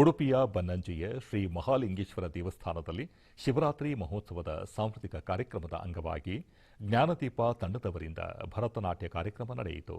ಉಡುಪಿಯ ಬನ್ನಂಜಿಯ ಶ್ರೀ ಮಹಾಲಿಂಗೇಶ್ವರ ದೇವಸ್ಥಾನದಲ್ಲಿ ಶಿವರಾತ್ರಿ ಮಹೋತ್ಸವದ ಸಾಂಸ್ಕೃತಿಕ ಕಾರ್ಯಕ್ರಮದ ಅಂಗವಾಗಿ ಜ್ಞಾನದೀಪ ತಂಡದವರಿಂದ ಭರತನಾಟ್ಯ ಕಾರ್ಯಕ್ರಮ ನಡೆಯಿತು.